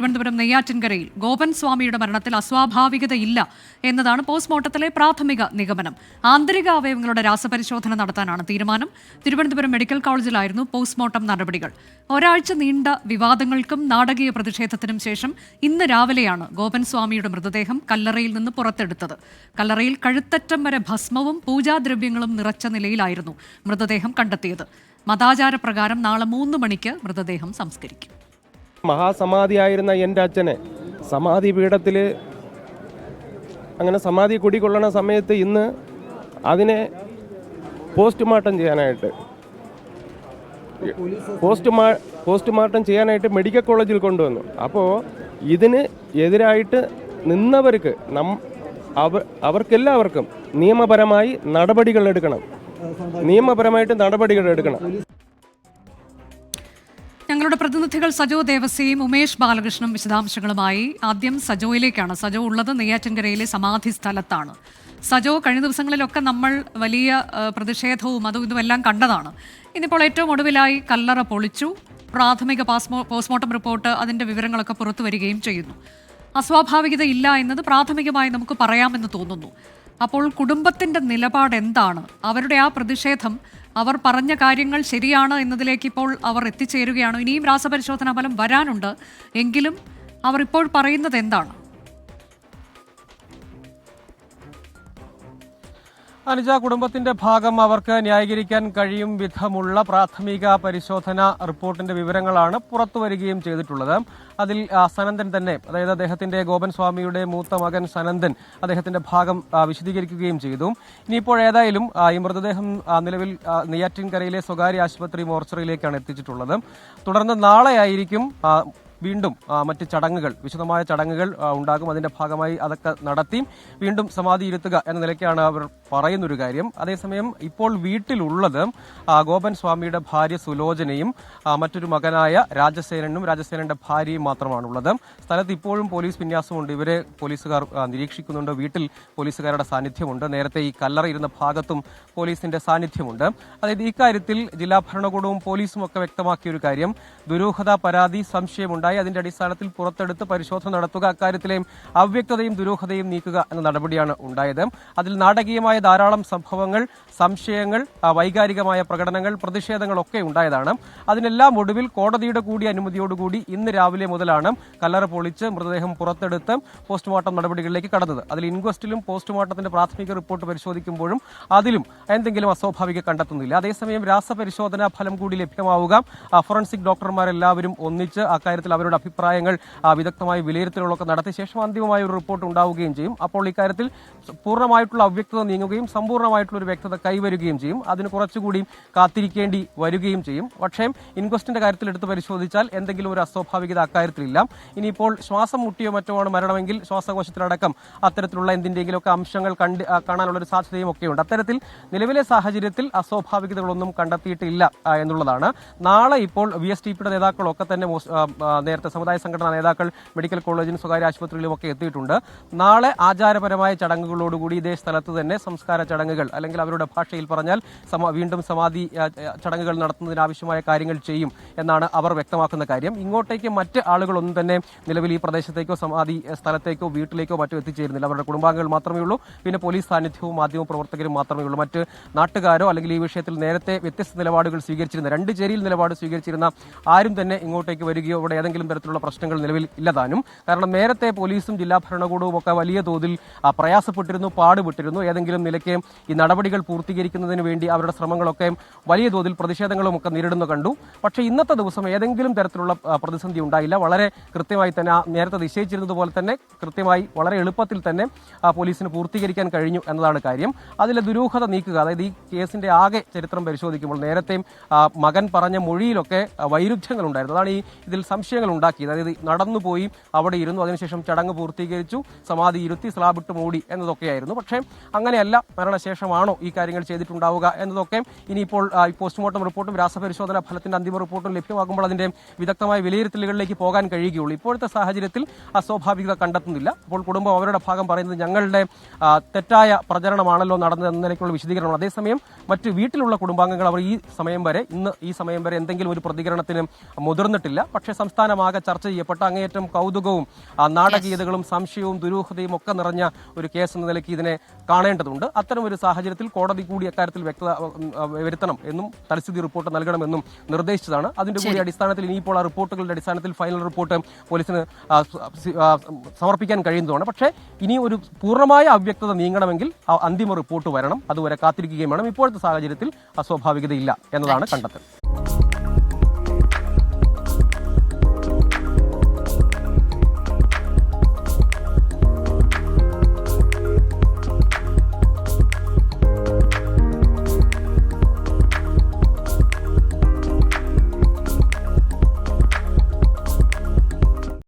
തിരുവനന്തപുരം നെയ്യാറ്റിൻകരയിൽ ഗോപൻ സ്വാമിയുടെ മരണത്തിൽ അസ്വാഭാവികതയില്ല എന്നതാണ് പോസ്റ്റ്മോർട്ടത്തിലെ പ്രാഥമിക നിഗമനം. ആന്തരിക അവയവങ്ങളുടെ രാസപരിശോധന നടത്താനാണ് തീരുമാനം. തിരുവനന്തപുരം മെഡിക്കൽ കോളേജിലായിരുന്നു പോസ്റ്റ്മോർട്ടം നടപടികൾ. ഒരാഴ്ച നീണ്ട വിവാദങ്ങൾക്കും നാടകീയ പ്രതിഷേധത്തിനും ശേഷം ഇന്ന് രാവിലെയാണ് ഗോപൻ സ്വാമിയുടെ മൃതദേഹം കല്ലറയിൽ നിന്ന് പുറത്തെടുത്തത്. കല്ലറയിൽ കഴുത്തറ്റം വരെ ഭസ്മവും പൂജാദ്രവ്യങ്ങളും നിറച്ച നിലയിലായിരുന്നു മൃതദേഹം കണ്ടെത്തിയത്. മതാചാരപ്രകാരം നാളെ മൂന്ന് മണിക്ക് മൃതദേഹം സംസ്കരിക്കും. മഹാസമാധിയായിരുന്ന എന്റെ അച്ഛനെ. സമാധി പീഠത്തിൽ അങ്ങനെ സമാധി കുടികൊള്ളണ സമയത്ത് ഇന്ന് അതിനെ പോസ്റ്റ്മോർട്ടം ചെയ്യാനായിട്ട്. പോസ്റ്റ്മാ പോസ്റ്റ്മോർട്ടം ചെയ്യാനായിട്ട് മെഡിക്കൽ കോളേജിൽ കൊണ്ടുവന്നു. അപ്പോൾ ഇതിന് എതിരായിട്ട് നിന്നവർക്ക് നം അവ അവർക്കെല്ലാവർക്കും നിയമപരമായി നടപടികൾ എടുക്കണം. നിയമപരമായിട്ട് നടപടികൾ എടുക്കണം. ഞങ്ങളുടെ പ്രതിനിധികൾ സജോ ദേവസ്യയും ഉമേഷ് ബാലകൃഷ്ണനും വിശദാംശങ്ങളുമായി. ആദ്യം സജോയിലേക്കാണ്. സജോ ഉള്ളത് നെയ്യാറ്റിൻകരയിലെ സമാധി സ്ഥലത്താണ്. സജോ കഴിഞ്ഞ ദിവസങ്ങളിലൊക്കെ നമ്മൾ വലിയ പ്രതിഷേധവും അതും ഇതുമെല്ലാം കണ്ടതാണ്. ഇന്നിപ്പോൾ ഏറ്റവും ഒടുവിലായി കല്ലറ പൊളിച്ചു. പ്രാഥമിക പാസ്മോ പോസ്റ്റ്മോർട്ടം റിപ്പോർട്ട് അതിന്റെ വിവരങ്ങളൊക്കെ പുറത്തു വരികയും ചെയ്യുന്നു. അസ്വാഭാവികത ഇല്ല എന്നത് പ്രാഥമികമായി നമുക്ക് പറയാമെന്ന് തോന്നുന്നു. അപ്പോൾ കുടുംബത്തിന്റെ നിലപാട് എന്താണ്? അവരുടെ ആ പ്രതിഷേധം അവർ പറഞ്ഞ കാര്യങ്ങൾ ശരിയാണ് എന്നതിലേക്ക് ഇപ്പോൾ അവർ എത്തിച്ചേരുകയാണ്. ഇനിയും രാസപരിശോധനാ ഫലം വരാനുണ്ട്. എങ്കിലും അവർ ഇപ്പോൾ പറയുന്നത് എന്താണ്? അനുജ കുടുംബത്തിന്റെ ഭാഗം അവർക്ക് ന്യായീകരിക്കാൻ കഴിയും വിധമുള്ള പ്രാഥമിക പരിശോധന റിപ്പോർട്ടിന്റെ വിവരങ്ങളാണ് പുറത്തുവരികയും ചെയ്തിട്ടുള്ളത്. അതിൽ സനന്ദൻ തന്നെ അതായത് അദ്ദേഹത്തിന്റെ ഗോപൻ സ്വാമിയുടെ മൂത്ത മകൻ സനന്ദൻ അദ്ദേഹത്തിന്റെ ഭാഗം വിശദീകരിക്കുകയും ചെയ്തു. ഇനിയിപ്പോൾ ഏതായാലും ഈ മൃതദേഹം നിലവിൽ നെയ്യാറ്റിൻകരയിലെ സ്വകാര്യ ആശുപത്രി മോർച്ചറിയിലേക്കാണ് എത്തിച്ചിട്ടുള്ളത്. തുടർന്ന് നാളെയായിരിക്കും വീണ്ടും മറ്റ് ചടങ്ങുകൾ വിശദമായ ചടങ്ങുകൾ ഉണ്ടാകും. അതിന്റെ ഭാഗമായി അതൊക്കെ നടത്തി വീണ്ടും സമാധി ഇരുത്തുക എന്ന നിലയ്ക്കാണ് അവർ പറയുന്നൊരു കാര്യം. അതേസമയം ഇപ്പോൾ വീട്ടിലുള്ളത് ഗോപൻ സ്വാമിയുടെ ഭാര്യ സുലോചനയും മറ്റൊരു മകനായ രാജസേനനും രാജസേനന്റെ ഭാര്യയും മാത്രമാണുള്ളത്. സ്ഥലത്ത് ഇപ്പോഴും പോലീസ് വിന്യാസമുണ്ട്. ഇവരെ പോലീസുകാർ നിരീക്ഷിക്കുന്നുണ്ട്. വീട്ടിൽ പോലീസുകാരുടെ സാന്നിധ്യമുണ്ട്. നേരത്തെ ഈ കല്ലറ ഇരുന്ന ഭാഗത്തും പോലീസിന്റെ സാന്നിധ്യമുണ്ട്. അതായത് ഇക്കാര്യത്തിൽ ജില്ലാ ഭരണകൂടവും പോലീസും ഒക്കെ വ്യക്തമാക്കിയ ഒരു കാര്യം ദുരൂഹത പരാതി സംശയമുണ്ടായി അതിന്റെ അടിസ്ഥാനത്തിൽ പുറത്തെടുത്ത് പരിശോധന നടത്തുക. അക്കാര്യത്തിലെയും അവ്യക്തതയും ദുരൂഹതയും നീക്കുക എന്ന നടപടിയാണ് ഉണ്ടായത്. അതിൽ നാടകീയമായ ധാരാളം സംഭവങ്ങൾ സംശയങ്ങൾ വൈകാരികമായ പ്രകടനങ്ങൾ പ്രതിഷേധങ്ങളൊക്കെ ഉണ്ടായതാണ്. അതിനെല്ലാം ഒടുവിൽ കോടതിയുടെ കൂടി അനുമതിയോടുകൂടി ഇന്ന് രാവിലെ മുതലാണ് കല്ലറ പൊളിച്ച് മൃതദേഹം പുറത്തെടുത്ത് പോസ്റ്റ്മോർട്ടം നടപടികളിലേക്ക് കടന്നത്. അതിൽ ഇൻക്വസ്റ്റിലും പോസ്റ്റ്മോർട്ടത്തിന്റെ പ്രാഥമിക റിപ്പോർട്ട് പരിശോധിക്കുമ്പോഴും അതിലും എന്തെങ്കിലും അസ്വാഭാവിക കണ്ടെത്തുന്നില്ല. അതേസമയം രാസപരിശോധനാ ഫലം കൂടി ലഭ്യമാവുക. ഫോറൻസിക് ഡോക്ടർമാരെല്ലാവരും ഒന്നിച്ച് അക്കാര്യത്തിൽ അവരുടെ അഭിപ്രായങ്ങൾ വിദഗ്ധമായ വിലയിരുത്തലുകളൊക്കെ നടത്തിയ ശേഷം അന്തിമമായ ഒരു റിപ്പോർട്ട് ഉണ്ടാവുകയും ചെയ്യും. അപ്പോൾ ഇക്കാര്യത്തിൽ പൂർണമായിട്ടുള്ള അവ്യക്തത നീങ്ങുകയും സമ്പൂർണമായിട്ടുള്ള ഒരു വ്യക്തത കൈവരുകയും ചെയ്യും. അതിന് കുറച്ചുകൂടി കാത്തിരിക്കേണ്ടി വരികയും ചെയ്യും. പക്ഷേ ഇൻക്വസ്റ്റിന്റെ കാര്യത്തിൽ എടുത്ത് പരിശോധിച്ചാൽ എന്തെങ്കിലും ഒരു അസ്വാഭാവികത അക്കാര്യത്തിലില്ല. ഇനിയിപ്പോൾ ശ്വാസം മുട്ടിയോ മറ്റോ ആണ് മരണമെങ്കിൽ ശ്വാസകോശത്തിലടക്കം അത്തരത്തിലുള്ള എന്തിന്റെങ്കിലുമൊക്കെ അംശങ്ങൾ കണ്ട് കാണാനുള്ള ഒരു സാധ്യതയും ഒക്കെയുണ്ട്. അത്തരത്തിൽ നിലവിലെ സാഹചര്യത്തിൽ അസ്വാഭാവികതകളൊന്നും കണ്ടെത്തിയിട്ടില്ല എന്നുള്ളതാണ്. നാളെ ഇപ്പോൾ വി എസ് ടി പിയുടെ നേതാക്കളൊക്കെ തന്നെ നേരത്തെ സമുദായ സംഘടനാ നേതാക്കൾ മെഡിക്കൽ കോളേജിലും സ്വകാര്യ ആശുപത്രിയിലും ഒക്കെ എത്തിയിട്ടുണ്ട്. നാളെ ആചാരപരമായ ചടങ്ങുകളോടുകൂടി ഇതേ സ്ഥലത്ത് തന്നെ സംസ്കാര ചടങ്ങുകൾ അല്ലെങ്കിൽ അവരുടെ ഭാഷയിൽ പറഞ്ഞാൽ വീണ്ടും സമാധി ചടങ്ങുകൾ നടത്തുന്നതിനാവശ്യമായ കാര്യങ്ങൾ ചെയ്യും എന്നാണ് അവർ വ്യക്തമാക്കുന്ന കാര്യം. ഇങ്ങോട്ടേക്ക് മറ്റ് ആളുകളൊന്നും തന്നെ നിലവിൽ ഈ പ്രദേശത്തേക്കോ സമാധി സ്ഥലത്തേക്കോ വീട്ടിലേക്കോ മറ്റോ എത്തിച്ചേരുന്നില്ല. അവരുടെ കുടുംബാംഗങ്ങൾ മാത്രമേ ഉള്ളൂ. പിന്നെ പോലീസ് സാന്നിധ്യവും മാധ്യമ പ്രവർത്തകരും മാത്രമേ ഉള്ളൂ. മറ്റ് നാട്ടുകാരോ അല്ലെങ്കിൽ ഈ വിഷയത്തിൽ നേരത്തെ വ്യത്യസ്ത നിലപാടുകൾ സ്വീകരിച്ചിരുന്ന രണ്ട് ചേരിയിൽ നിലപാട് സ്വീകരിച്ചിരുന്ന ആരും തന്നെ ഇങ്ങോട്ടേക്ക് വരികയോ ഇവിടെ ഏതെങ്കിലും തരത്തിലുള്ള പ്രശ്നങ്ങൾ നിലവിൽ ഇല്ലതാനും കാരണം നേരത്തെ പോലീസും ജില്ലാ ഭരണകൂടവും ഒക്കെ വലിയ തോതിൽ പ്രയാസപ്പെട്ടിരുന്നു പാടുപെട്ടിരുന്നു. ഏതെങ്കിലും നിലയ്ക്ക് ഈ നടപടികൾ പൂർത്തീകരിക്കുന്നതിന് വേണ്ടി അവരുടെ ശ്രമങ്ങളൊക്കെ വലിയ തോതിൽ പ്രതിഷേധങ്ങളും ഒക്കെ നേരിടുന്നു കണ്ടു. പക്ഷേ ഇന്നത്തെ ദിവസം ഏതെങ്കിലും തരത്തിലുള്ള പ്രതിസന്ധി ഉണ്ടായില്ല. വളരെ കൃത്യമായി തന്നെ നേരത്തെ നിശ്ചയിച്ചിരുന്നതുപോലെ തന്നെ കൃത്യമായി വളരെ എളുപ്പത്തിൽ തന്നെ പോലീസിന് പൂർത്തീകരിക്കാൻ കഴിഞ്ഞു എന്നതാണ് കാര്യം. അതിലെ ദുരൂഹത നീക്കുക അതായത് ഈ കേസിന്റെ ആകെ ചരിത്രം പരിശോധിക്കുമ്പോൾ നേരത്തെയും മകൻ പറഞ്ഞ മൊഴിയിലൊക്കെ വൈരുദ്ധ്യങ്ങൾ ഉണ്ടായിരുന്നു. അതാണ് ഈ ഇതിൽ സംശയങ്ങൾ ഉണ്ടാക്കിയത്. അതായത് നടന്നുപോയി അവിടെ ഇരുന്നു അതിനുശേഷം ചടങ്ങ് പൂർത്തീകരിച്ചു സമാധി ഇരുത്തി സ്ലാബിട്ട് മൂടി എന്നതൊക്കെയായിരുന്നു. പക്ഷേ അങ്ങനെയല്ല മരണശേഷമാണോ ഈ കാര്യങ്ങൾ കാര്യങ്ങൾ ചെയ്തിട്ടുണ്ടാവുക എന്നതൊക്കെ ഇനിയിപ്പോൾ പോസ്റ്റ്മോർട്ടം റിപ്പോർട്ടും രാസപരിശോധന ഫലത്തിന്റെ അന്തിമ റിപ്പോർട്ടും ലഭ്യമാകുമ്പോൾ അതിന്റെ വിദഗ്ധമായ വിലയിരുത്തലുകളിലേക്ക് പോകാൻ കഴിയുകയുള്ളൂ. ഇപ്പോഴത്തെ സാഹചര്യത്തിൽ അസ്വാഭാവികത കണ്ടെത്തുന്നില്ല. അപ്പോൾ കുടുംബം അവരുടെ ഭാഗം പറയുന്നത് ഞങ്ങളുടെ തെറ്റായ പ്രചരണമാണല്ലോ നടന്നത് എന്ന നിലയ്ക്കുള്ള വിശദീകരണമാണ്. അതേസമയം മറ്റ് വീട്ടിലുള്ള കുടുംബാംഗങ്ങൾ അവർ ഈ സമയം വരെ ഇന്ന് ഈ സമയം വരെ എന്തെങ്കിലും ഒരു പ്രതികരണത്തിന് മുതിർന്നിട്ടില്ല. പക്ഷേ സംസ്ഥാനമാകെ ചർച്ച ചെയ്യപ്പെട്ട അങ്ങേയറ്റം കൗതുകവും നാടകീയതകളും സംശയവും ദുരൂഹതയും ഒക്കെ നിറഞ്ഞ ഒരു കേസ് എന്ന നിലയ്ക്ക് ഇതിനെ കാണേണ്ടതുണ്ട്. അത്തരം ഒരു സാഹചര്യത്തിൽ കോടതി കൂടി അക്കാര്യത്തിൽ വ്യക്തത വരുത്തണം എന്നും തലസ്ഥിതി റിപ്പോർട്ട് നൽകണമെന്നും നിർദ്ദേശിച്ചതാണ്. അതിന്റെ കൂടി അടിസ്ഥാനത്തിൽ ഇനിയിപ്പോൾ ആ റിപ്പോർട്ടുകളുടെ അടിസ്ഥാനത്തിൽ ഫൈനൽ റിപ്പോർട്ട് പോലീസിന് സമർപ്പിക്കാൻ കഴിയുന്നതാണ് പക്ഷേ ഇനി ഒരു പൂർണമായ അവ്യക്തത നീങ്ങണമെങ്കിൽ അന്തിമ റിപ്പോർട്ട് വരണം. അതുവരെ കാത്തിരിക്കുകയും വേണം. ഇപ്പോഴത്തെ സാഹചര്യത്തിൽ അസ്വാഭാവികതയില്ല എന്നതാണ് കണ്ടെത്തൽ.